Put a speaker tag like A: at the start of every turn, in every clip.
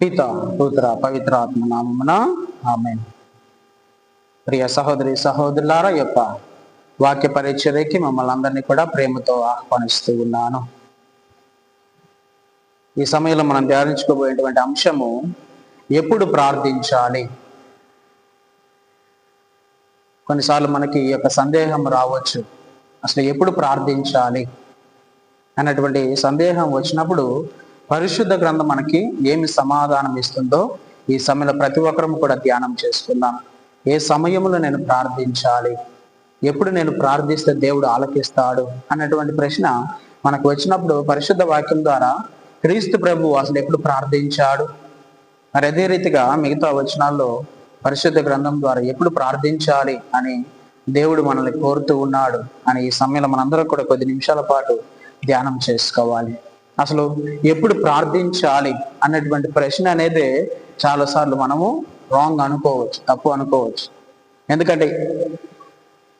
A: పిత పుత్ర పవిత్ర ఆత్మ నామమున ఆమె ప్రియ సహోదరి సహోదరులారా యొక్క వాక్య పరిచర్యకి మమ్మల్ని అందరినీ కూడా ప్రేమతో ఆహ్వానిస్తూ ఉన్నాను. ఈ సమయంలో మనం ధ్యానించుకోబోయేటువంటి అంశము ఎప్పుడు ప్రార్థించాలి? కొన్నిసార్లు మనకి ఈ యొక్క సందేహం రావచ్చు. అసలు ఎప్పుడు ప్రార్థించాలి? అన్నటువంటి సందేహం వచ్చినప్పుడు పరిశుద్ధ గ్రంథం మనకి ఏమి సమాధానం ఇస్తుందో ఈ సమయంలో ప్రతి ఒక్కరం కూడా ధ్యానం చేసుకుందాం. ఏ సమయంలో నేను ప్రార్థించాలి? ఎప్పుడు నేను ప్రార్థిస్తే దేవుడు ఆలకిస్తాడు? అన్నటువంటి ప్రశ్న మనకు వచ్చినప్పుడు పరిశుద్ధ వాక్యం ద్వారా క్రీస్తు ప్రభు అసలు ఎప్పుడు ప్రార్థించాడు? మరి అదే రీతిగా మిగతా వచనాల్లో పరిశుద్ధ గ్రంథం ద్వారా ఎప్పుడు ప్రార్థించాలి అని దేవుడు మనల్ని కోరుతూ ఉన్నాడు అని ఈ సమయంలో మనందరం కూడా కొద్ది నిమిషాల పాటు ధ్యానం చేసుకోవాలి. అసలు ఎప్పుడు ప్రార్థించాలి అన్నటువంటి ప్రశ్న అనేది చాలాసార్లు మనము రాంగ్ అనుకోవచ్చు తప్పు అనుకోవచ్చు. ఎందుకంటే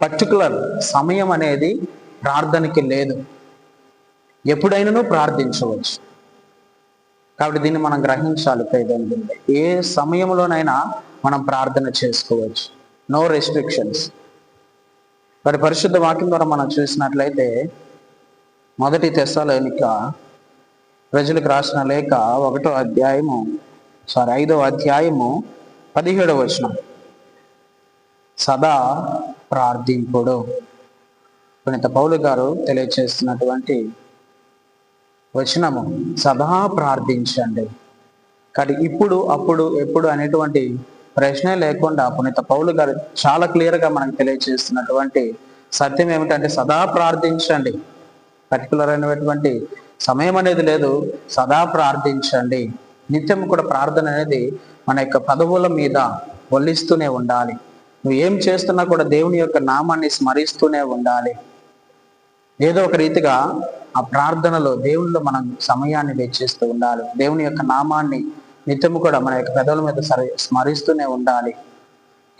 A: పర్టికులర్ సమయం అనేది ప్రార్థనకి లేదు. ఎప్పుడైనాను ప్రార్థించవచ్చు. కాబట్టి దీన్ని మనం గ్రహించాలి ప్రియదేవుని ఏ సమయంలోనైనా మనం ప్రార్థన చేసుకోవచ్చు. నో రెస్ట్రిక్షన్స్ మరి పరిశుద్ధ వాక్యం ద్వారా మనం చూసినట్లయితే మొదటి తెస్సలోనిక ప్రజలకు రాసిన లేఖ ఒకటో అధ్యాయము సారీ ఐదో అధ్యాయము పదిహేడవ వచనం. సదా ప్రార్థింపుడు. పునీత పౌలు గారు తెలియచేస్తున్నటువంటి వచనము సదా ప్రార్థించండి. కానీ ఇప్పుడు అప్పుడు ఎప్పుడు అనేటువంటి ప్రశ్నే లేకుండా పునీత పౌలు గారు చాలా క్లియర్గా మనకు తెలియజేస్తున్నటువంటి సత్యం ఏమిటంటే సదా ప్రార్థించండి. పర్టికులర్ అయినటువంటి సమయం అనేది లేదు. సదా ప్రార్థించండి. నిత్యం కూడా ప్రార్థన అనేది మన యొక్క పదవుల మీద వల్లిస్తూనే ఉండాలి. నువ్వు ఏం చేస్తున్నా కూడా దేవుని యొక్క నామాన్ని స్మరిస్తూనే ఉండాలి. ఏదో ఒక రీతిగా ఆ ప్రార్థనలో దేవునిలో మనం సమయాన్ని వెచ్చిస్తూ ఉండాలి. దేవుని యొక్క నామాన్ని నిత్యము కూడా మన యొక్క పెదవుల మీద స్మరిస్తూనే ఉండాలి.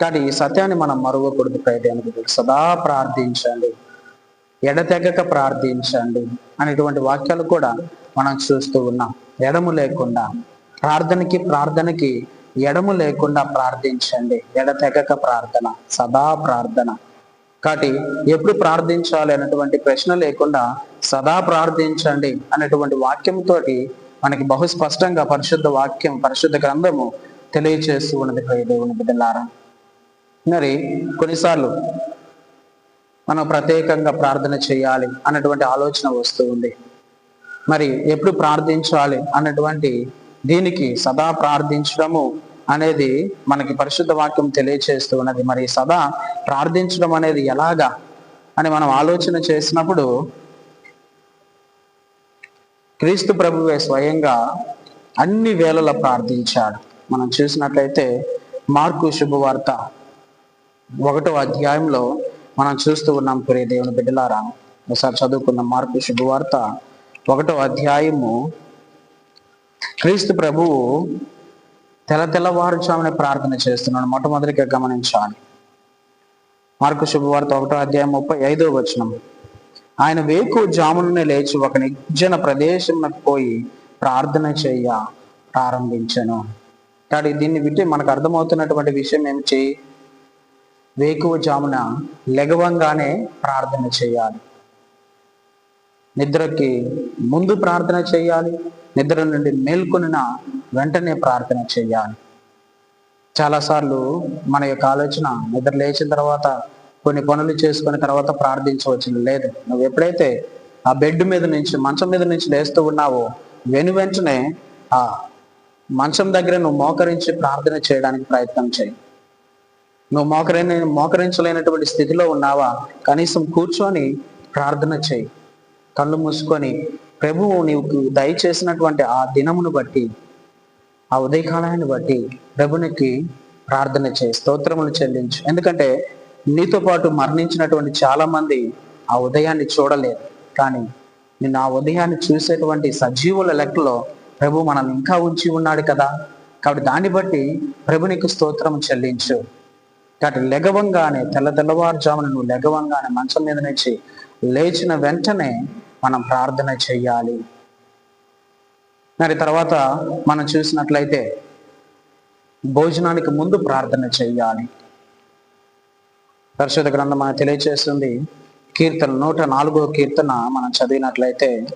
A: కానీ ఈ సత్యాన్ని మనం మరువకూడదు ప్రయత్నం సదా ప్రార్థించండి. ఎడతెగక ప్రార్థించండి. అనేటువంటి వాక్యాలు కూడా మనం చూస్తూ ఉన్నాం. ఎడము లేకుండా ప్రార్థనకి ప్రార్థనకి ఎడము లేకుండా ప్రార్థించండి. ఎడతెగక ప్రార్థన సదా ప్రార్థన. కాబట్టి ఎప్పుడు ప్రార్థించాలి అనేటువంటి ప్రశ్న లేకుండా సదా ప్రార్థించండి అనేటువంటి వాక్యంతో మనకి బహు స్పష్టంగా పరిశుద్ధ వాక్యం పరిశుద్ధ గ్రంథము తెలియచేస్తూ ఉన్నది ప్రియ దేవుని బిడ్డలారా. మరి కొన్నిసార్లు మనం ప్రత్యేకంగా ప్రార్థన చేయాలి అన్నటువంటి ఆలోచన వస్తూ ఉంది. మరి ఎప్పుడు ప్రార్థించాలి అన్నటువంటి దీనికి సదా ప్రార్థించడము అనేది మనకి పరిశుద్ధ వాక్యం తెలియచేస్తూ ఉన్నది. మరి సదా ప్రార్థించడం అనేది ఎలాగా అని మనం ఆలోచన చేసినప్పుడు క్రీస్తు ప్రభువే స్వయంగా అన్ని వేళల ప్రార్థించాడు. మనం చూసినట్లయితే మార్కు శుభవార్త ఒకటో అధ్యాయంలో మనం చూస్తూ ఉన్నాం ప్రియ దేవుని బిడ్డలారా. ఒకసారి చదువుకున్న మార్పు శుభవార్త ఒకటో అధ్యాయము. క్రీస్తు ప్రభువు తెల తెల్లవారుచామని ప్రార్థన చేస్తున్నాడు. మొట్టమొదటిగా గమనించాలి. మార్కు శుభవార్త ఒకటో అధ్యాయం ముప్పై ఐదో వచనం. ఆయన వేకు జామునే లేచి ఒక నిర్జన ప్రదేశంలోకి పోయి ప్రార్థన చేయ ప్రారంభించను. కాబట్టి దీన్ని వింటే మనకు అర్థమవుతున్నటువంటి విషయం ఏమిటి? వేకువజామున లెగవంగానే ప్రార్థన చేయాలి. నిద్రకి ముందు ప్రార్థన చేయాలి. నిద్ర నుండి మేల్కొనిన వెంటనే ప్రార్థన చేయాలి. చాలాసార్లు మన యొక్క ఆలోచన నిద్ర లేచిన తర్వాత కొన్ని పనులు చేసుకున్న తర్వాత ప్రార్థించవచ్చు లేదు నువ్వు ఎప్పుడైతే ఆ బెడ్ మీద నుంచి మంచం మీద నుంచి లేస్తూ ఉన్నావో వెను వెంటనే ఆ మంచం దగ్గర నువ్వు మోకరించి ప్రార్థన చేయడానికి ప్రయత్నం చేయి. నువ్వు మోకరైన మోకరించలేనటువంటి స్థితిలో ఉన్నావా? కనీసం కూర్చొని ప్రార్థన చేయి. కళ్ళు మూసుకొని ప్రభువు నీకు దయచేసినటువంటి ఆ దినమును బట్టి ఆ ఉదయకాలాన్ని బట్టి ప్రభునికి ప్రార్థన చేయి. స్తోత్రములు చెల్లించు. ఎందుకంటే నీతో పాటు మరణించినటువంటి చాలా మంది ఆ ఉదయాన్ని చూడలేరు కానీ నిన్ను ఆ ఉదయాన్ని చూసేటువంటి సజీవుల లెక్కలో ప్రభు మనల్ని ఇంకా ఉంచి ఉన్నాడు కదా. కాబట్టి దాన్ని బట్టి ప్రభునికి స్తోత్రం చెల్లించు. కాబట్టి లెగవంగానే తెల్ల తెల్లవారుజామున నువ్వు లెగవంగానే మంచం మీద నుంచి లేచిన వెంటనే మనం ప్రార్థన చెయ్యాలి మరి తర్వాత మనం చూసినట్లయితే భోజనానికి ముందు ప్రార్థన చేయాలి. పరిశుద్ధ గ్రంథం మనకు తెలియచేస్తుంది. కీర్తన నూట నాలుగో కీర్తన మనం చదివినట్లయితే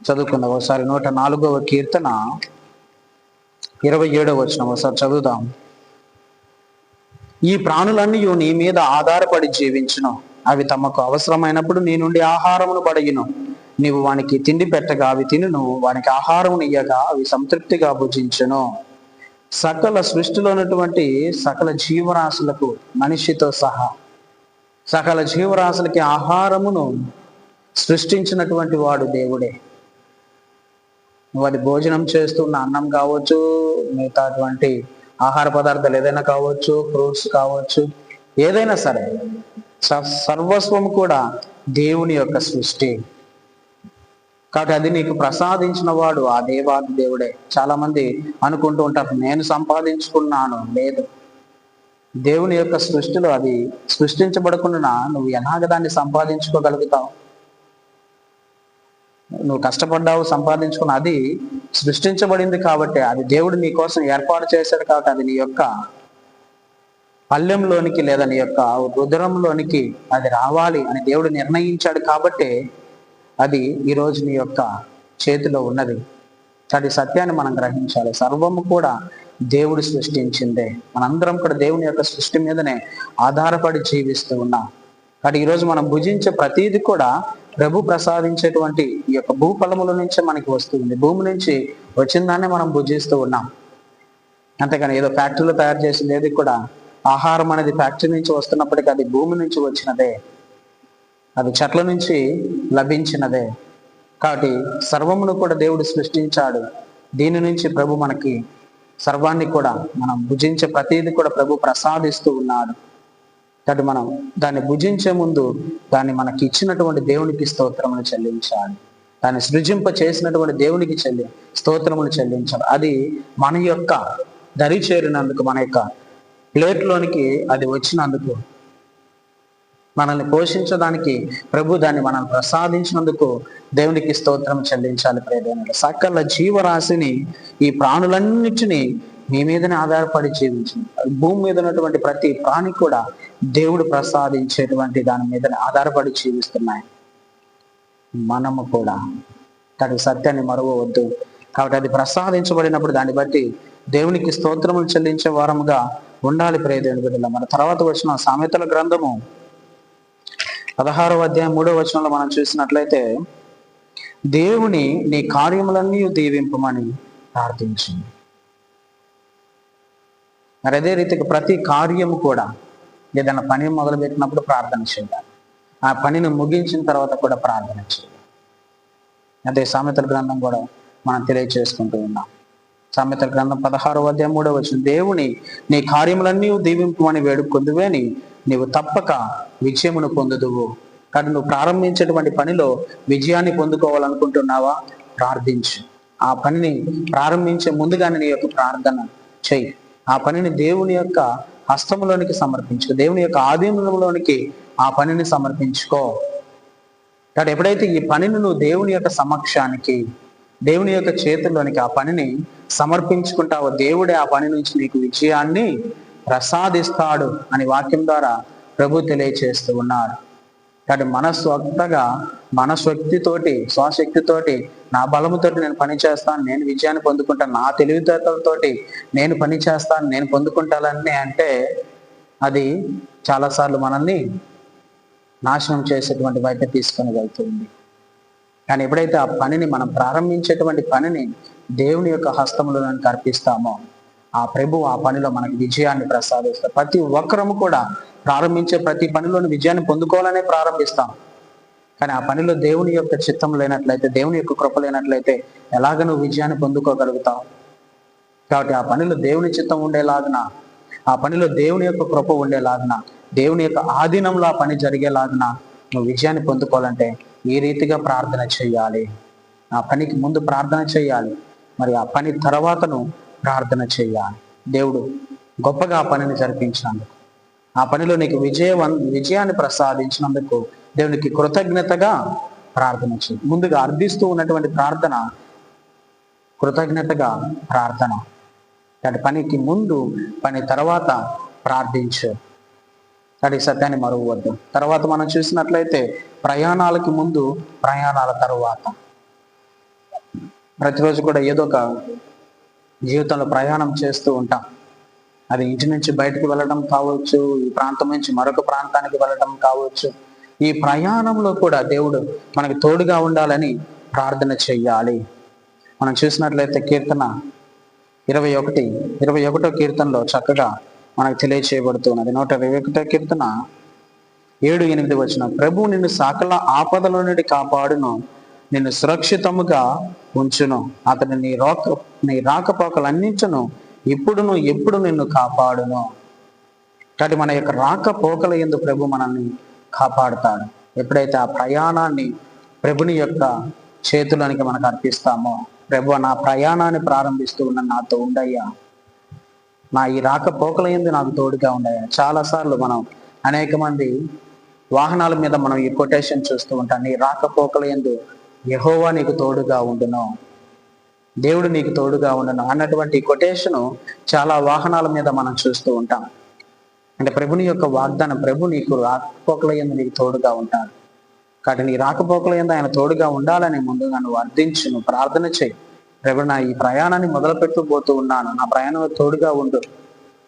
A: చదువుకుందాం. ఒకసారి నూట నాలుగవ కీర్తన ఇరవై ఏడవ వచ్చిన ఒకసారి చదువుదాం. ఈ ప్రాణులన్నీ నీ మీద ఆధారపడి జీవించును. అవి తమకు అవసరమైనప్పుడు నీ నుండి ఆహారమును పడగిను నీవు వానికి తిండి పెట్టగా అవి తినును. వానికి ఆహారం ఇయ్యగా అవి సంతృప్తిగా భుజించును. సకల సృష్టిలో ఉన్నటువంటి సకల జీవరాశులకు మనిషితో సహా సకల జీవరాశులకి ఆహారమును సృష్టించినటువంటి వాడు దేవుడే. వాడి భోజనం చేస్తున్న అన్నం కావచ్చు మిగతాటువంటి ఆహార పదార్థాలు ఏదైనా కావచ్చు ఫ్రూట్స్ కావచ్చు ఏదైనా సరే స- సర్వస్వం కూడా దేవుని యొక్క సృష్టి. కాబట్టి అది నీకు ప్రసాదించిన వాడు ఆ దేవాది దేవుడే. చాలా మంది అనుకుంటూ ఉంటారు నేను సంపాదించుకున్నాను లేదు. దేవుని యొక్క సృష్టిలో అది సృష్టించబడకుండా నువ్వు ఎలాగ దాన్ని సంపాదించుకోగలుగుతావు? నువ్వు కష్టపడ్డావు సంపాదించుకున్న అది సృష్టించబడింది కాబట్టి అది దేవుడు నీ కోసం ఏర్పాటు చేశాడు కాబట్టి అది నీ యొక్క పల్లెంలోనికి లేదా నీ యొక్క రుద్రంలోనికి అది రావాలి అని దేవుడు నిర్ణయించాడు కాబట్టి అది ఈరోజు నీ యొక్క చేతిలో ఉన్నది. అది సత్యాన్ని మనం గ్రహించాలి. సర్వము కూడా దేవుడు సృష్టించిందే. మనందరం కూడా దేవుని యొక్క సృష్టి మీదనే ఆధారపడి జీవిస్తూ ఉన్నాం. కాబట్టి ఈరోజు మనం భుజించే ప్రతీది కూడా ప్రభు ప్రసాదించేటువంటి ఈ యొక్క భూఫలముల నుంచే మనకి వస్తుంది. భూమి నుంచి వచ్చిన దాన్నే మనం భుజిస్తూ ఉన్నాం. అంతేకాని ఏదో ఫ్యాక్టరీలో తయారు చేసింది ఏది కూడా ఆహారం అనేది ఫ్యాక్టరీ నుంచి వస్తున్నప్పటికీ అది భూమి నుంచి వచ్చినదే. అది చెట్ల నుంచి లభించినదే. కాబట్టి సర్వమును కూడా దేవుడు సృష్టించాడు. దీని నుంచి ప్రభు మనకి సర్వాన్ని కూడా మనం భుజించే ప్రతిదీ కూడా ప్రభు ప్రసాదిస్తూ ఉన్నాడు. కాబట్టి మనం దాన్ని భుజించే ముందు దాన్ని మనకి ఇచ్చినటువంటి దేవునికి స్తోత్రములు చెల్లించాలి. దాన్ని సృజింప చేసినటువంటి దేవునికి చెల్లి స్తోత్రములు చెల్లించాలి. అది మన యొక్క దరి చేరినందుకు మన యొక్క ప్లేట్లోనికి అది వచ్చినందుకు మనల్ని పోషించడానికి ప్రభు దాన్ని మనల్ని ప్రసాదించినందుకు దేవునికి స్తోత్రం చెల్లించాలి ప్రేమైన సకల జీవరాశిని ఈ ప్రాణులన్నిటినీ మీ మీదనే ఆధారపడి జీవించింది. భూమి మీద ఉన్నటువంటి ప్రతి ప్రాణి కూడా దేవుడు ప్రసాదించేటువంటి దాని మీదనే ఆధారపడి జీవిస్తున్నాయి. మనము కూడా. దాని సత్యాన్ని మరవవద్దు. కాబట్టి అది ప్రసాదించబడినప్పుడు దాన్ని బట్టి దేవునికి స్తోత్రములు చెల్లించే వారముగా ఉండాలి ప్రేదేవుని బిడ్డల మన తర్వాత వచ్చిన సామెతల గ్రంథము పదహారవ అధ్యాయం మూడవ వచనంలో మనం చూసినట్లయితే దేవుని నీ కార్యములన్నీ దీవింపమని ప్రార్థించింది. మరి అదే రీతికి ప్రతి కార్యము కూడా ఏదైనా పని మొదలుపెట్టినప్పుడు ప్రార్థన చేయాలి. ఆ పనిని ముగించిన తర్వాత కూడా ప్రార్థన చేయాలి. అదే సామెతల గ్రంథం కూడా మనం తెలియచేసుకుంటూ ఉన్నాం. సామెతల గ్రంథం పదహారో అధ్యాయం మూడో వచ్చిన దేవుని నీ కార్యములన్నీ దీవింపమని వేడుకొందువేని నీవు తప్పక విజయమును పొందుదువు. కానీ నువ్వు ప్రారంభించేటువంటి పనిలో విజయాన్ని పొందుకోవాలనుకుంటున్నావా? ప్రార్థించు. ఆ పనిని ప్రారంభించే ముందుగానే నీ యొక్క ప్రార్థన చెయ్యి. ఆ పనిని దేవుని యొక్క హస్తములోనికి సమర్పించుకో. దేవుని యొక్క ఆధీనంలోనికి ఆ పనిని సమర్పించుకో. కాబట్టి ఎప్పుడైతే ఈ పనిని నువ్వు దేవుని యొక్క సమక్షానికి దేవుని యొక్క చేతుల్లోనికి ఆ పనిని సమర్పించుకుంటావో దేవుడే ఆ పని నుంచి నీకు విజయాన్ని ప్రసాదిస్తాడు అని వాక్యం ద్వారా ప్రభు తెలియచేస్తూ ఉన్నారు. కాబట్టి మనస్వక్తగా మనస్వక్తితోటి స్వశక్తితోటి నా బలముతోటి నేను పని చేస్తాను నేను విజయాన్ని పొందుకుంటాను నా తెలివితేటలతోటి నేను పని చేస్తాను నేను పొందుకుంటానని అంటే అది చాలాసార్లు మనల్ని నాశనం చేసేటువంటి వైపు తీసుకొని వెళ్తుంది కానీ ఎప్పుడైతే ఆ పనిని మనం ప్రారంభించేటువంటి పనిని దేవుని యొక్క హస్తములో కనిపిస్తామో ఆ ప్రభు ఆ పనిలో మనకి విజయాన్ని ప్రసాదిస్తారు ప్రతి ఒక్కరము కూడా ప్రారంభించే ప్రతి పనిలోని విజయాన్ని పొందుకోవాలనే ప్రారంభిస్తాం. కానీ ఆ పనిలో దేవుని యొక్క చిత్తం లేనట్లయితే దేవుని యొక్క కృప లేనట్లయితే ఎలాగ నువ్వు విజయాన్ని పొందుకోగలుగుతావు? కాబట్టి ఆ పనిలో దేవుని చిత్తం ఉండేలాగున? ఆ పనిలో దేవుని యొక్క కృప ఉండేలాగున? దేవుని యొక్క ఆధీనంలో ఆ పని జరిగేలాగున? నువ్వు విజయాన్ని పొందుకోవాలంటే ఈ రీతిగా ప్రార్థన చేయాలి. ఆ పనికి ముందు ప్రార్థన చేయాలి. మరి ఆ పని తర్వాతను ప్రార్థన చేయాలి. దేవుడు గొప్పగా ఆ పనిని జరిపించినందుకు. ఆ పనిలో నీకు విజయవం విజయాన్ని ప్రసాదించినందుకు దేవునికి కృతజ్ఞతగా ప్రార్థన చేయి. ముందుగా అర్థిస్తూ ఉన్నటువంటి ప్రార్థన కృతజ్ఞతగా ప్రార్థన. దాని పనికి ముందు పని తర్వాత ప్రార్థించు. దాని సత్యాన్ని మరువద్దు. తర్వాత మనం చూసినట్లయితే ప్రయాణాలకి ముందు ప్రయాణాల తరువాత. ప్రతిరోజు కూడా ఏదో ఒక జీవితంలో ప్రయాణం చేస్తూ ఉంటాం. అది ఇంటి నుంచి బయటకు వెళ్ళడం కావచ్చు ఈ ప్రాంతం నుంచి మరొక ప్రాంతానికి వెళ్ళడం కావచ్చు. ఈ ప్రయాణంలో కూడా దేవుడు మనకి తోడుగా ఉండాలని ప్రార్థన చెయ్యాలి. మనం చూసినట్లయితే కీర్తన ఇరవై ఒకటి ఇరవై ఒకటో కీర్తనలో చక్కగా మనకు తెలియచేయబడుతున్నది నూట ఇరవై ఒకటో కీర్తన ఏడు ఎనిమిది వచ్చిన ప్రభు నిన్ను సకల ఆపదల నుండి కాపాడును. నిన్ను సురక్షితముగా ఉంచును. అతని నీ రోక నీ రాకపోకలన్నించును. ఇప్పుడును ఎప్పుడు నిన్ను కాపాడును? కాబట్టి మన యొక్క రాకపోకల ఎందు ప్రభు మనల్ని కాపాడుతాడు. ఎప్పుడైతే ఆ ప్రయాణాన్ని ప్రభుని యొక్క చేతులనికి మనకు అర్పిస్తామో ప్రభు నా ప్రయాణాన్ని ప్రారంభిస్తూ ఉన్న నాతో ఉండయ్యా. నా ఈ రాకపోకల ఎందు నాకు తోడుగా ఉండయ్యా. చాలాసార్లు మనం అనేక మంది వాహనాల మీద మనం ఈ కొటేషన్ చూస్తూ ఉంటాం. నీ రాకపోకల ఎందు యహోవా నీకు తోడుగా ఉండును. దేవుడు నీకు తోడుగా ఉండను అన్నటువంటి కొటేషను చాలా వాహనాల మీద మనం చూస్తూ ఉంటాం. అంటే ప్రభుని యొక్క వాగ్దానం ప్రభు నీకు రాకపోకల ఎందు నీకు తోడుగా ఉంటాడు. కాబట్టి నీ రాకపోకల ఎందు ఆయన తోడుగా ఉండాలని ముందుగా నువ్వు అర్థించు నువ్వు ప్రార్థన చేయి. ప్రభు నా ఈ ప్రయాణాన్ని మొదలు పెట్టుకుపోతూ ఉన్నాను. నా ప్రయాణంలో తోడుగా ఉండు.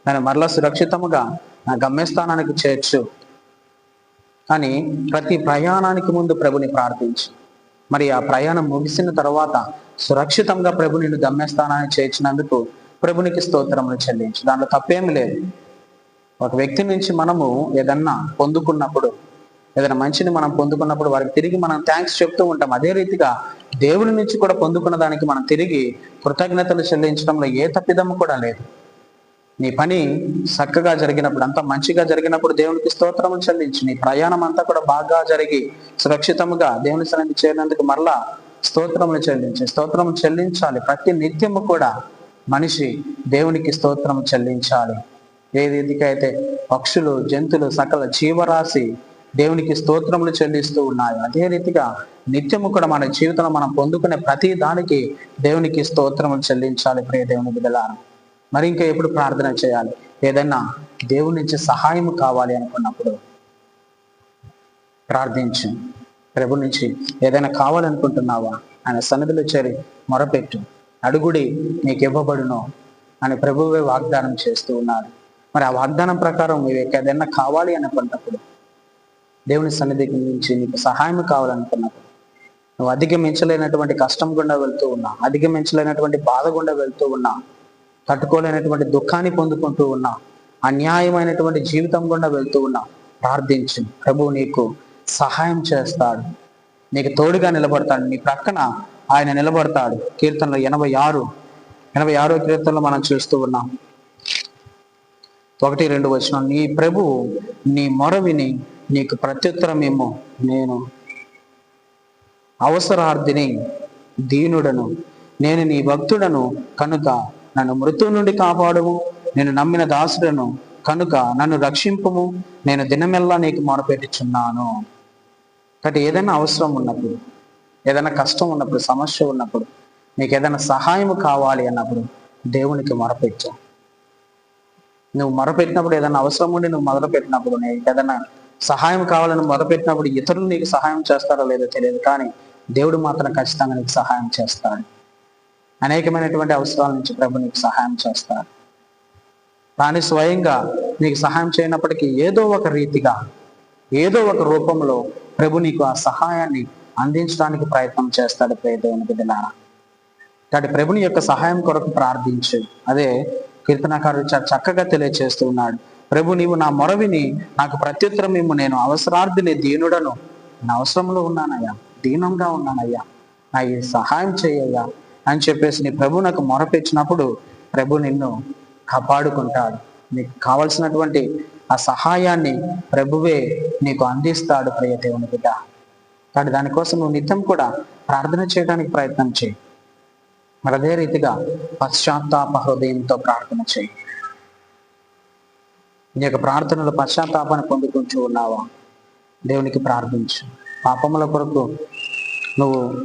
A: నేను మరలా సురక్షితముగా నా గమ్యస్థానానికి చేర్చు. కానీ ప్రతి ప్రయాణానికి ముందు ప్రభుని ప్రార్థించు. మరి ఆ ప్రయాణం ముగిసిన తర్వాత సురక్షితంగా ప్రభు నిన్ను గమ్యస్థానాన్ని చేర్చినందుకు ప్రభునికి స్తోత్రములు చెల్లించు. దాంట్లో తప్పేమి లేదు. ఒక వ్యక్తి నుంచి మనము ఏదన్నా పొందుకున్నప్పుడు ఏదైనా మంచిని మనం పొందుకున్నప్పుడు వారికి తిరిగి మనం థ్యాంక్స్ చెప్తూ ఉంటాం. అదే రీతిగా దేవుడి నుంచి కూడా పొందుకున్న దానికి మనం తిరిగి కృతజ్ఞతలు చెల్లించడంలో ఏ తప్పిదము కూడా లేదు. నీ పని చక్కగా జరిగినప్పుడు అంతా మంచిగా జరిగినప్పుడు దేవునికి స్తోత్రములు చెల్లించి. నీ ప్రయాణం అంతా కూడా బాగా జరిగి సురక్షితముగా దేవుని సన్నిధి చేరినందుకు మరలా స్తోత్రములు చెల్లించి. స్తోత్రము చెల్లించాలి. ప్రతి నిత్యము కూడా మనిషి దేవునికి స్తోత్రం చెల్లించాలి. ఏ పక్షులు జంతువులు సకల జీవరాశి దేవునికి స్తోత్రములు చెల్లిస్తూ ఉన్నాయి. అదే రీతిగా నిత్యము కూడా మన జీవితంలో మనం పొందుకునే ప్రతి దానికి దేవునికి స్తోత్రములు చెల్లించాలి. ప్రియ దేవుని బిడ్డలారా మరి ఇంకా ఎప్పుడు ప్రార్థన చేయాలి? ఏదైనా దేవుని నుంచి సహాయం కావాలి అనుకున్నప్పుడు ప్రార్థించు. ప్రభు నుంచి ఏదైనా కావాలనుకుంటున్నావా? ఆయన సన్నిధిలో చేరి మొరపెట్టు. అడుగుడి నీకు ఇవ్వబడును అని ప్రభువే వాగ్దానం చేస్తూ ఉన్నాడు. మరి ఆ వాగ్దానం ప్రకారం మీకు ఏదైనా కావాలి అనుకున్నప్పుడు దేవుని సన్నిధి నుంచి నీకు సహాయం కావాలనుకున్నప్పుడు నువ్వు అధిగమించలేనటువంటి కష్టం గుండా వెళ్తూ ఉన్నా అధిగమించలేనటువంటి బాధ గుండా వెళ్తూ ఉన్నా తట్టుకోలేనటువంటి దుఃఖాన్ని పొందుకుంటూ ఉన్నా అన్యాయమైనటువంటి జీవితం గుండా వెళ్తూ ఉన్నా ప్రార్థించు. ప్రభు నీకు సహాయం చేస్తాడు. నీకు తోడుగా నిలబడతాడు. నీ ప్రక్కన ఆయన నిలబడతాడు. కీర్తనలో ఎనభై ఆరు ఎనభై ఆరో కీర్తనలో మనం చూస్తూ ఉన్నాం. ఒకటి రెండు వచ్చిన నీ ప్రభు నీ మొర విని నీకు ప్రత్యుత్తరమేమో. నేను అవసరార్థిని దీనుడను. నేను నీ భక్తుడను కనుక నన్ను మృతువు నుండి కాపాడుము. నేను నమ్మిన దాసుడను కనుక నన్ను రక్షింపుము. నేను దినమెల్లా నీకు మొరపెట్టుచున్నాను. కాబట్టి ఏదైనా అవసరం ఉన్నప్పుడు ఏదైనా కష్టం ఉన్నప్పుడు సమస్య ఉన్నప్పుడు నీకు ఏదైనా సహాయం కావాలి అన్నప్పుడు దేవునికి మొరపెట్టు. నువ్వు మొరపెట్టినప్పుడు ఏదైనా అవసరం ఉండి నువ్వు మొదలుపెట్టినప్పుడు నీకు ఏదైనా సహాయం కావాలని మొదలుపెట్టినప్పుడు ఇతరులు నీకు సహాయం చేస్తారో లేదో తెలియదు కానీ దేవుడు మాత్రం ఖచ్చితంగా నీకు సహాయం చేస్తాడు. అనేకమైనటువంటి అవసరాల నుంచి ప్రభు నీకు సహాయం చేస్తాడు. కానీ స్వయంగా నీకు సహాయం చేయనప్పటికీ ఏదో ఒక రీతిగా ఏదో ఒక రూపంలో ప్రభు నీకు ఆ సహాయాన్ని అందించడానికి ప్రయత్నం చేస్తాడు ప్రియదేవుని బిడ్డలారా కాబట్టి ప్రభుని యొక్క సహాయం కొరకు ప్రార్థించు. అదే కీర్తనకారుడు చాలా చక్కగా తెలియచేస్తూ ఉన్నాడు. ప్రభు నీవు నా మొరవిని నాకు ప్రత్యుత్తరం ఇమ్ము నేను అవసరార్థిని దీనుడను. నేను అవసరంలో ఉన్నానయ్యా. దీనంగా ఉన్నానయ్యా. నా ఈ సహాయం చేయయ్యా అని చెప్పేసి నీ ప్రభు నాకు మొరపెచ్చినప్పుడు ప్రభు నిన్ను కాపాడుకుంటాడు. నీకు కావలసినటువంటి ఆ సహాయాన్ని ప్రభువే నీకు అందిస్తాడు ప్రియ దేవుని బిడ్డ. కాబట్టి దానికోసం నువ్వు నిత్యం కూడా ప్రార్థన చేయడానికి ప్రయత్నం చేయి. మరి అదే రీతిగా పశ్చాత్తాప హృదయంతో ప్రార్థన చేయి. నీ యొక్క ప్రార్థనలు పశ్చాత్తాపాన్ని పొందుకుంటూ ఉన్నావా? దేవునికి ప్రార్థించు. పాపముల కొరకు నువ్వు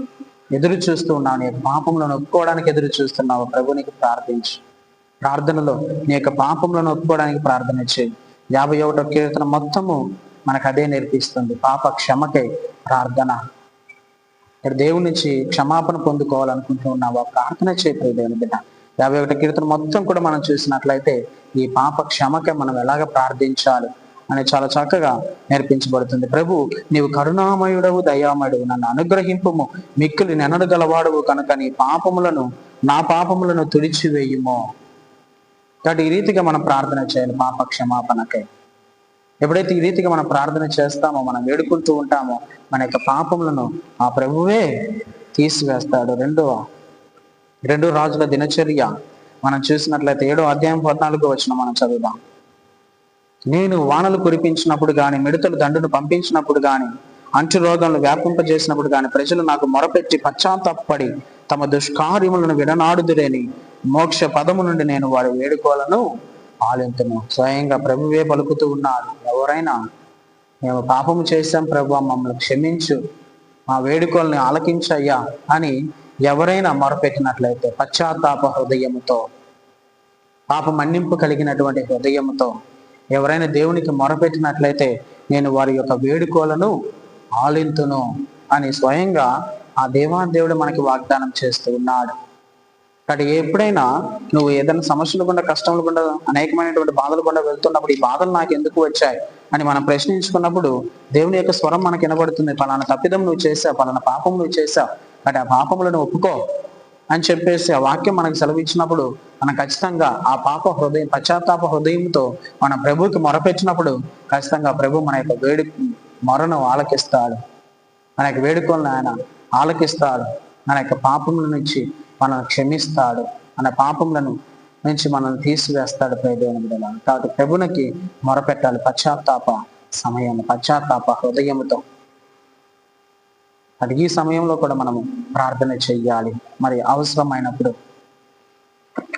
A: ఎదురు చూస్తూ ఉన్నావు. నీ యొక్క పాపంలో ఒప్పుకోవడానికి ఎదురు చూస్తున్నావు. ప్రభునికి ప్రార్థించు. ప్రార్థనలో నీ యొక్క పాపములను ఒప్పుకోవడానికి ప్రార్థన చేయి. యాభై ఒకటో కీర్తన మొత్తము మనకు అదే నేర్పిస్తుంది. పాప క్షమకై ప్రార్థన. ఇక్కడ దేవుడి నుంచి క్షమాపణ పొందుకోవాలనుకుంటూ ఉన్నావా? ప్రార్థన చేయలేదు దేవుని బిడ్డ. యాభై ఒకటి కీర్తన మొత్తం కూడా మనం చూసినట్లయితే ఈ పాప క్షమకే మనం ఎలాగ ప్రార్థించాలి అని చాలా చక్కగా నేర్పించబడుతుంది. ప్రభు నీవు కరుణామయుడవు దయామయుడు నన్ను అనుగ్రహింపుము. మిక్కులు నెనడగలవాడవు కనుక నీ పాపములను నా పాపములను తుడిచివేయుమో. కాబట్టి ఈ రీతిగా మనం ప్రార్థన చేయాలి పాప క్షమాపణకై. ఎప్పుడైతే ఈ రీతిగా మనం ప్రార్థన చేస్తామో మనం వేడుకుంటూ ఉంటామో మన యొక్క పాపములను ఆ ప్రభువే తీసివేస్తాడు. రెండవ రెండు రాజుల దినచర్య. మనం చూసినట్లయితే ఏడో అధ్యాయం పద్నాలుగు వచ్చిన మనం చదువుదాం. నేను వానలు కురిపించినప్పుడు గాని మిడతలు దండును పంపించినప్పుడు గాని అంటు రోగాలను వ్యాపింపజేసినప్పుడు గాని ప్రజలు నాకు మొరపెట్టి పశ్చాత్తాపడి తమ దుష్కార్యములను విడనాడుదురేని మోక్ష పదము నుండి నేను వారి వేడుకోలను ఆలింతును స్వయంగా ప్రభువే పలుకుతూ ఉన్నారు ఎవరైనా మేము పాపము చేశాం ప్రభు మమ్మల్ని క్షమించు. మా వేడుకల్ని ఆలకించయ్యా అని ఎవరైనా మొరపెట్టినట్లయితే పశ్చాత్తాప హృదయముతో పాప మన్నింపు కలిగినటువంటి హృదయముతో ఎవరైనా దేవునికి మొరపెట్టినట్లయితే నేను వారి యొక్క వేడుకోలను ఆలింతును అని స్వయంగా ఆ దేవాదేవుడు మనకి వాగ్దానం చేస్తూ ఉన్నాడు. కాబట్టి ఎప్పుడైనా నువ్వు ఏదైనా సమస్యలు గుండా కష్టములు గుండా అనేకమైనటువంటి బాధలు గుండా వెళ్తున్నప్పుడు ఈ బాధలు నాకు ఎందుకు వచ్చాయి అని మనం ప్రశ్నించుకున్నప్పుడు దేవుని యొక్క స్వరం మనకి వినబడుతుంది. పలానా తప్పిదం నువ్వు చేసావు పలానా పాపం నువ్వు చేసావు కాబట్టి ఆ పాపములను ఒప్పుకో అని చెప్పేసి ఆ వాక్యం మనకు సెలవిచ్చినప్పుడు మనం ఖచ్చితంగా ఆ పాప హృదయం పశ్చాత్తాప హృదయంతో మన ప్రభుకి మొరపెచ్చినప్పుడు ఖచ్చితంగా ప్రభు మన యొక్క వేడు మొరను ఆలకిస్తాడు. మన యొక్క వేడుకలను ఆయన ఆలకిస్తాడు. మన యొక్క పాపముల నుంచి మనల్ని క్షమిస్తాడు మన పాపములను నుంచి మనల్ని తీసివేస్తాడు దేవుని బిడ్డల కాబట్టి ప్రభునికి మొరపెట్టాలి. పశ్చాత్తాప సమయం పశ్చాత్తాప హృదయముతో. అది ఈ సమయంలో కూడా మనము ప్రార్థన చెయ్యాలి. మరి అవసరమైనప్పుడు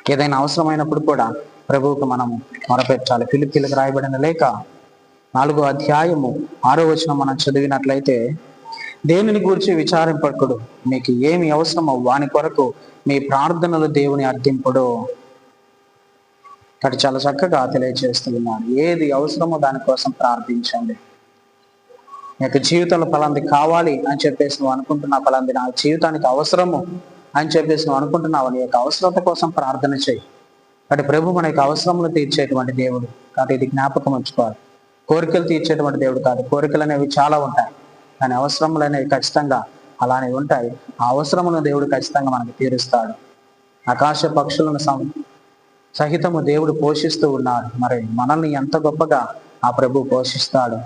A: ఏదైనా అవసరమైనప్పుడు కూడా ప్రభువుకు మనము మొరపెట్టాలి. పిలిపిలకు రాయబడిన లేక నాలుగో అధ్యాయము ఆరో వచనం మనం చదివినట్లయితే దేవుని గురించి విచారింపకుడు మీకు ఏమి అవసరమో వాని కొరకు మీ ప్రార్థనలు దేవుని అర్థింపుడు. అక్కడ చాలా చక్కగా తెలియజేస్తూ ఉన్నాడు ఏది అవసరమో దానికోసం ప్రార్థించండి. మీ యొక్క జీవితంలో పలాంది కావాలి అని చెప్పేసి నువ్వు అనుకుంటున్నా పలాంది నా జీవితానికి అవసరము అని చెప్పేసి నువ్వు అనుకుంటున్నావు నీ యొక్క అవసరత కోసం ప్రార్థన చేయి. కాబట్టి ప్రభు మన యొక్క అవసరములు తీర్చేటువంటి దేవుడు. కాబట్టి ఇది జ్ఞాపకం ఉంచుకోవాలి. కోరికలు తీర్చేటువంటి దేవుడు కాదు. కోరికలు అనేవి చాలా ఉంటాయి. కానీ అవసరములు అనేవి ఖచ్చితంగా అలానే ఉంటాయి. ఆ అవసరములను దేవుడు ఖచ్చితంగా మనకు తీరుస్తాడు. ఆకాశ పక్షులను సహితము దేవుడు పోషిస్తూ ఉన్నాడు మరి మనల్ని ఎంత గొప్పగా ఆ ప్రభు పోషిస్తాడు?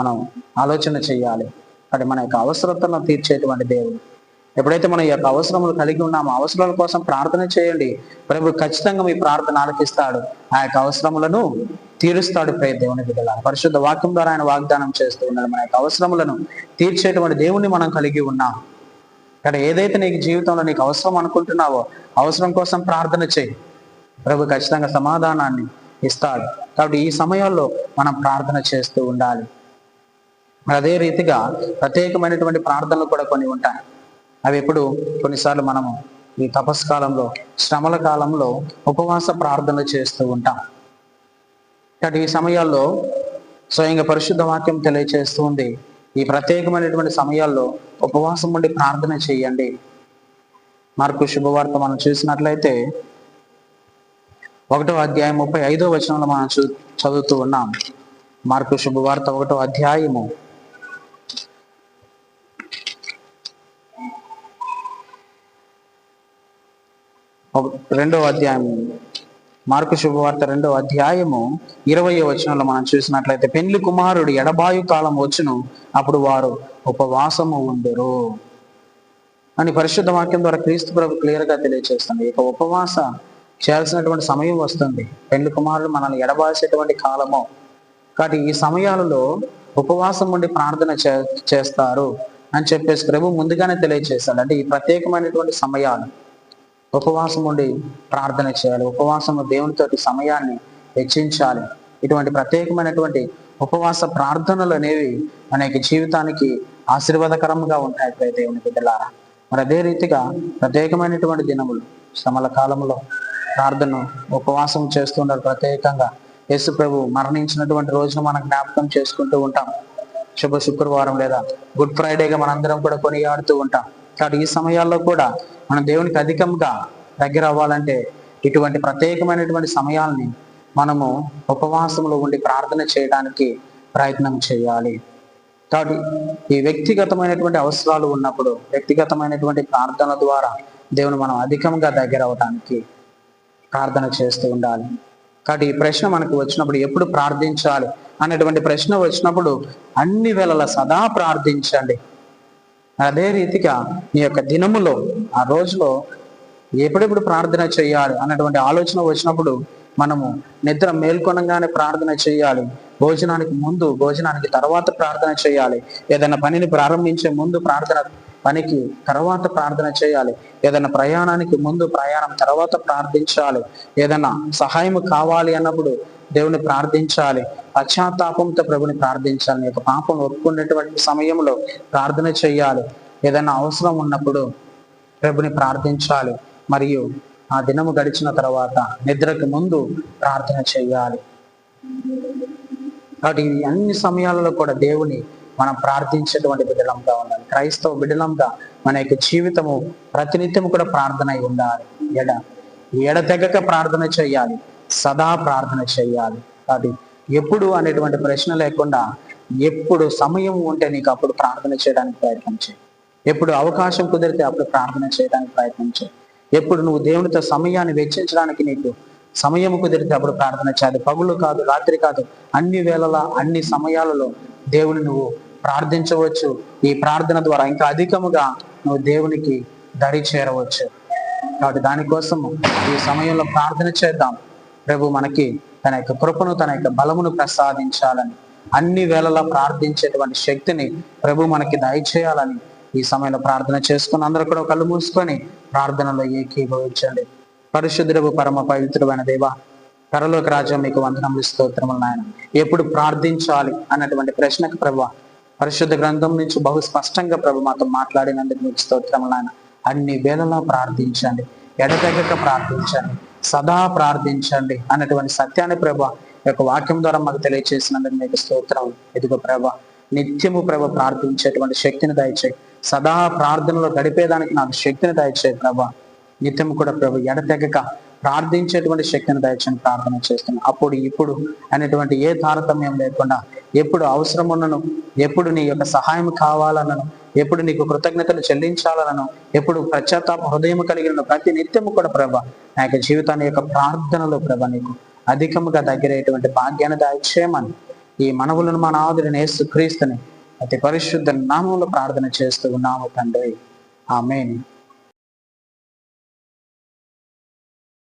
A: మనం ఆలోచన చేయాలి. అది మన యొక్క అవసరతను తీర్చేటువంటి దేవుడు ఎప్పుడైతే మనం ఈ యొక్క అవసరములు కలిగి ఉన్నామో అవసరాల కోసం ప్రార్థన చేయండి. ప్రభు ఖచ్చితంగా మీ ప్రార్థన ఆలకిస్తాడు. ఆ యొక్క అవసరములను తీరుస్తాడు ప్రే దేవుని బిడ్డల పరిశుద్ధ వాక్యం ద్వారా ఆయన వాగ్దానం చేస్తూ ఉన్నాడు మన యొక్క అవసరములను తీర్చేటువంటి దేవుణ్ణి మనం కలిగి ఉన్నాం. ఇక్కడ ఏదైతే నీకు జీవితంలో నీకు అవసరం అనుకుంటున్నావో అవసరం కోసం ప్రార్థన చేయి. ప్రభు ఖచ్చితంగా సమాధానాన్ని ఇస్తాడు. కాబట్టి ఈ సమయాల్లో మనం ప్రార్థన చేస్తూ ఉండాలి. అదే రీతిగా ప్రత్యేకమైనటువంటి ప్రార్థనలు కూడా కొన్ని ఉంటాయి. అవి ఎప్పుడు? కొన్నిసార్లు మనము ఈ తపస్సు కాలంలో శ్రమల కాలంలో ఉపవాస ప్రార్థనలు చేస్తూ ఉంటాం. కాబట్టి ఈ సమయాల్లో స్వయంగా పరిశుద్ధ వాక్యం తెలియచేస్తూ ఉంది ఈ ప్రత్యేకమైనటువంటి సమయాల్లో ఉపవాసం ఉండి ప్రార్థన చేయండి. మార్కు శుభవార్త మనం చూసినట్లయితే ఒకటో అధ్యాయం ముప్పై ఐదో వచనంలో మనం చూ చదువుతూ ఉన్నాం. మార్కు శుభవార్త ఒకటో అధ్యాయము రెండవ రెండో అధ్యాయం మార్కు శుభవార్త రెండో అధ్యాయము ఇరవై వచనంలో మనం చూసినట్లయితే పెండ్లి కుమారుడు ఎడబాయు కాలం వచ్చును అప్పుడు వారు ఉపవాసము ఉండరు అని పరిశుద్ధ వాక్యం ద్వారా క్రీస్తు ప్రభు క్లియర్గా తెలియజేస్తుంది ఇక ఉపవాస చేయాల్సినటువంటి సమయం వస్తుంది. పెండ్లి కుమారుడు మనల్ని ఎడబాసేటువంటి కాలము. కాబట్టి ఈ సమయాలలో ఉపవాసం ఉండి ప్రార్థన చే చేస్తారు అని చెప్పేసి ప్రభు ముందుగానే తెలియజేశాడు అంటే ఈ ప్రత్యేకమైనటువంటి సమయాలు. ఉపవాసం ఉండి ప్రార్థన చేయాలి. ఉపవాసము దేవునితోటి సమయాన్ని వెచ్చించాలి. ఇటువంటి ప్రత్యేకమైనటువంటి ఉపవాస ప్రార్థనలు అనేవి మన యొక్క జీవితానికి ఆశీర్వాదకరంగా ఉంటాయి. ప్రియ దేవుని బిడ్డలారా మరి అదే రీతిగా ప్రత్యేకమైనటువంటి దినములు శ్రమల కాలంలో ప్రార్థన ఉపవాసం చేస్తుండాలి. ప్రత్యేకంగా యేసు ప్రభు మరణించినటువంటి రోజును మనం జ్ఞాపకం చేసుకుంటూ ఉంటాం. శుభ శుక్రవారం లేదా గుడ్ ఫ్రైడేగా మనందరం కూడా కొనియాడుతూ ఉంటాం. కాబట్టి ఈ సమయాల్లో కూడా మనం దేవునికి అధికంగా దగ్గర అవ్వాలంటే ఇటువంటి ప్రత్యేకమైనటువంటి సమయాల్ని మనము ఉపవాసంలో ఉండి ప్రార్థన చేయడానికి ప్రయత్నం చేయాలి. కాబట్టి ఈ వ్యక్తిగతమైనటువంటి అవసరాలు ఉన్నప్పుడు వ్యక్తిగతమైనటువంటి ప్రార్థన ద్వారా దేవుని మనం అధికంగా దగ్గర అవడానికి ప్రార్థన చేస్తూ ఉండాలి. కాబట్టి ఈ ప్రశ్న మనకు వచ్చినప్పుడు ఎప్పుడు ప్రార్థించాలి? అనేటువంటి ప్రశ్న వచ్చినప్పుడు అన్ని వేళల సదా ప్రార్థించండి. అదే రీతిగా ఈ యొక్క దినములో ఆ రోజులో ఎప్పుడెప్పుడు ప్రార్థన చేయాలి అన్నటువంటి ఆలోచన వచ్చినప్పుడు మనము నిద్ర మేల్కొనగానే ప్రార్థన చేయాలి. భోజనానికి ముందు భోజనానికి తర్వాత ప్రార్థన చేయాలి. ఏదైనా పనిని ప్రారంభించే ముందు ప్రార్థన పనికి తర్వాత ప్రార్థన చేయాలి. ఏదైనా ప్రయాణానికి ముందు ప్రయాణం తర్వాత ప్రార్థించాలి. ఏదైనా సహాయం కావాలి అన్నప్పుడు దేవుని ప్రార్థించాలి. పశ్చాత్తాపంతో ప్రభుని ప్రార్థించాలి. నీ యొక్క పాపం ఒప్పుకునేటువంటి సమయంలో ప్రార్థన చేయాలి. ఏదైనా అవసరం ఉన్నప్పుడు ప్రభుని ప్రార్థించాలి. మరియు ఆ దినము గడిచిన తర్వాత నిద్రకు ముందు ప్రార్థన చేయాలి. కాబట్టి ఈ అన్ని సమయాలలో కూడా దేవుని మనం ప్రార్థించేటువంటి బిడ్డలంగా ఉండాలి. క్రైస్తవ బిడ్డలంగా మన యొక్క జీవితము ప్రతినిత్యము కూడా ప్రార్థన అయి ఉండాలి ఎడ ఎడతెగక ప్రార్థన చేయాలి. సదా ప్రార్థన చేయాలి. కాబట్టి ఎప్పుడు అనేటువంటి ప్రశ్న లేకుండా ఎప్పుడు సమయం ఉంటే నీకు అప్పుడు ప్రార్థన చేయడానికి ప్రయత్నం చేయి. ఎప్పుడు అవకాశం కుదిరితే అప్పుడు ప్రార్థన చేయడానికి ప్రయత్నం చేయి. ఎప్పుడు నువ్వు దేవునితో సమయాన్ని వెచ్చించడానికి నీకు సమయం కుదిరితే అప్పుడు ప్రార్థన చేయాలి పగులు కాదు రాత్రి కాదు అన్ని వేళలా అన్ని సమయాలలో దేవుని నువ్వు ప్రార్థించవచ్చు. ఈ ప్రార్థన ద్వారా ఇంకా అధికముగా నువ్వు దేవునికి దరి చేరవచ్చు. కాబట్టి దానికోసం ఈ సమయంలో ప్రార్థన చేద్దాం. ప్రభు మనకి తన యొక్క కృపను తన యొక్క బలమును ప్రసాదించాలని అన్ని వేళలా ప్రార్థించేటువంటి శక్తిని ప్రభు మనకి దయచేయాలని ఈ సమయంలో ప్రార్థన చేసుకుని అందరూ కూడా కళ్ళు మూసుకొని ప్రార్థనలో ఏకీభవించండి. పరిశుద్ధుడు పరమ పవిత్రమైన దేవ పరలోక రాజ్యం మీకు వందనములు స్తోత్రములు నాయన. ఎప్పుడు ప్రార్థించాలి అన్నటువంటి ప్రశ్నకు ప్రభు పరిశుద్ధ గ్రంథం నుంచి బహు స్పష్టంగా ప్రభు మాతో మాట్లాడినందుకు మీకు స్తోత్రములు నాయన. అన్ని వేళలా ప్రార్థించండి. ఎడతెగక ప్రార్థించండి. సదా ప్రార్థించండి అన్నటువంటి సత్యాన్ని ప్రభ యొక్క వాక్యం ద్వారా మాకు తెలియచేసినందుకు మీకు స్తోత్రం. ఎదుగో ప్రభ నిత్యము ప్రభ ప్రార్థించేటువంటి శక్తిని దయచేయి. సదా ప్రార్థనలో గడిపేదానికి నాకు శక్తిని దయచేయి ప్రభ. నిత్యం కూడా ప్రభు ఎడతెగక ప్రార్థించేటువంటి శక్తిని దయచని ప్రార్థన చేస్తున్నాను అప్పుడు ఇప్పుడు అనేటువంటి ఏ తారతమ్యం లేకుండా ఎప్పుడు అవసరం ఉన్నను ఎప్పుడు నీ యొక్క సహాయం కావాలనను ఎప్పుడు నీకు కృతజ్ఞతలు చెల్లించాలను ఎప్పుడు పశ్చాత్తాప హృదయం కలిగిన ప్రతి నిత్యము కూడా ప్రభ నా యొక్క జీవితాన్ని యొక్క ప్రార్థనలో ప్రభ నీకు అధికముగా దగ్గరైనటువంటి భాగ్యాన్ని దయచేయమని ఈ మనవులను మన ఆదురిని యేసు క్రీస్తుని అతి పరిశుద్ధ నామంలో ప్రార్థన చేస్తూ ఉన్నాము తండ్రి. ఆమె